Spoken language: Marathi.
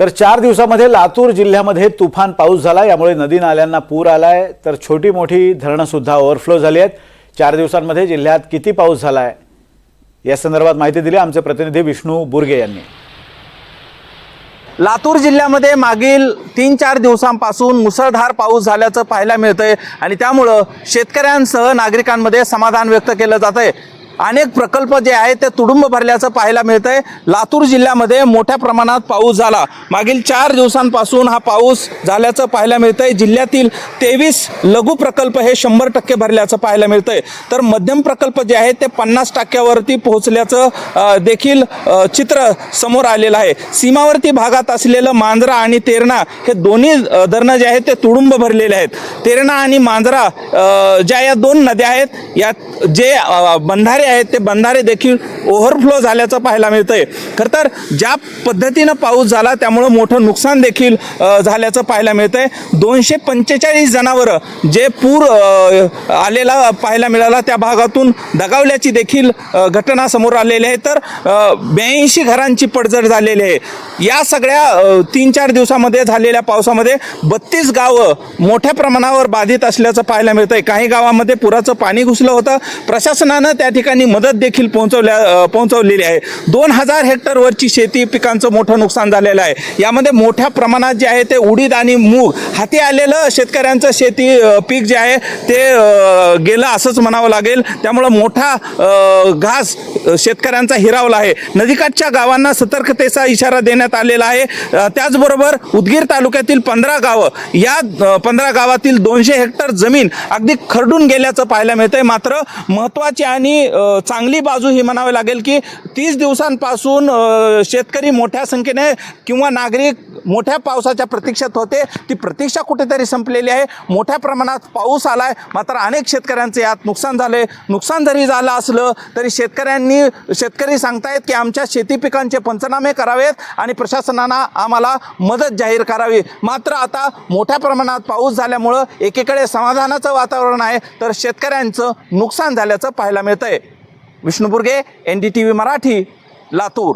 तर चार दिवसामध्ये लातूर जिल्ह्यामध्ये तुफान पाऊस झाला. यामुळे नदी नाल्यांना पूर आलाय. तर छोटी मोठी धरणं सुद्धा ओव्हरफ्लो झाली आहेत. चार दिवसांमध्ये जिल्ह्यात किती पाऊस झालाय? या संदर्भात माहिती दिली आमचे प्रतिनिधी विष्णू बुर्गे यांनी. लातूर जिल्ह्यामध्ये मागील तीन चार दिवसांपासून मुसळधार पाऊस झाल्याचं पाहायला मिळतंय आणि त्यामुळं शेतकऱ्यांसह नागरिकांमध्ये समाधान व्यक्त केलं जात आहे अनेक प्रकल्प जे आहेत ते तुडुंब भरल्याचं पाहायला मिळतंय. लातूर जिल्ह्यामध्ये मोठ्या प्रमाणात पाऊस झाला. मागील चार दिवसांपासून हा पाऊस झाल्याचं पाहायला मिळतंय. जिल्ह्यातील तेवीस लघु प्रकल्प हे शंभर टक्के भरल्याचं पाहायला मिळतंय. तर मध्यम प्रकल्प जे आहेत ते पन्नास टक्क्यावरती पोहोचल्याचं देखील चित्र समोर आलेलं आहे. सीमावर्ती भागात असलेलं मांजरा आणि तेरणा हे दोन्ही धरणं जे आहेत ते तुडुंब भरलेले आहेत. तेरणा आणि मांजरा ज्या या दोन नद्या आहेत यात जे बंधारे आहेत ते बंधारे देखील ओव्हरफ्लो झाल्याचं पाहायला मिळतंय. खरं तर ज्या पद्धतीनं पाऊस झाला त्यामुळं मोठं नुकसान देखील झाल्याचं पाहायला मिळतंय. दोनशे पंचेचाळीस जनावरं जे पूर आलेला पाहायला मिळाला त्या भागातून दगावल्याची देखील घटना समोर आलेली आहे. तर ब्याऐंशी घरांची पडझड झालेली आहे. या सगळ्या तीन चार दिवसामध्ये झालेल्या पावसामध्ये बत्तीस गावं मोठ्या प्रमाणावर बाधित असल्याचं पाहायला मिळतंय. काही गावामध्ये पुराचं पाणी घुसलं होतं. प्रशासनानं त्या ठिकाणी मदत देखील पोहोचवल्या पोहोचवलेली आहे. दोन हजार हेक्टरवरची शेती पिकांचं मोठं नुकसान झालेलं आहे. यामध्ये मोठ्या प्रमाणात जे आहे ते उडीद आणि मूग हाती आलेलं शेतकऱ्यांचं शेती पीक जे आहे ते गेलं असंच म्हणावं लागेल. त्यामुळं मोठा घास शेतकऱ्यांचा हिरावला आहे. नदीकाठच्या गावांना सतर्कतेचा इशारा देण्यात आलेला आहे. त्याचबरोबर उदगीर तालुक्यातील पंधरा गावं या पंधरा गावातील दोनशे हेक्टर जमीन अगदी खरडून गेल्याचं पाहायला मिळतंय. मात्र महत्त्वाची आणि चांगली बाजू ही म्हणावी लागेल की तीस दिवसांपासून शेतकरी मोठ्या संख्येने किंवा नागरिक मोठ्या पावसाच्या प्रतीक्षेत होते. ती प्रतीक्षा कुठेतरी संपलेली आहे. मोठ्या प्रमाणात पाऊस आलाय. मात्र अनेक शेतकऱ्यांचे यात नुकसान झाले. नुकसान जरी झालं असलं तरी शेतकऱ्यांनी शेतकरी सांगतायत की आमच्या शेती पिकांचे पंचनामे करावेत आणि प्रशासनानं आम्हाला मदत जाहीर करावी. मात्र आता मोठ्या प्रमाणात पाऊस झाल्यामुळं एकीकडे समाधानाचं वातावरण आहे तर शेतकऱ्यांचं नुकसान झाल्याचं पाहायला मिळतंय. Vishnuburge N D T V Marathi Latur.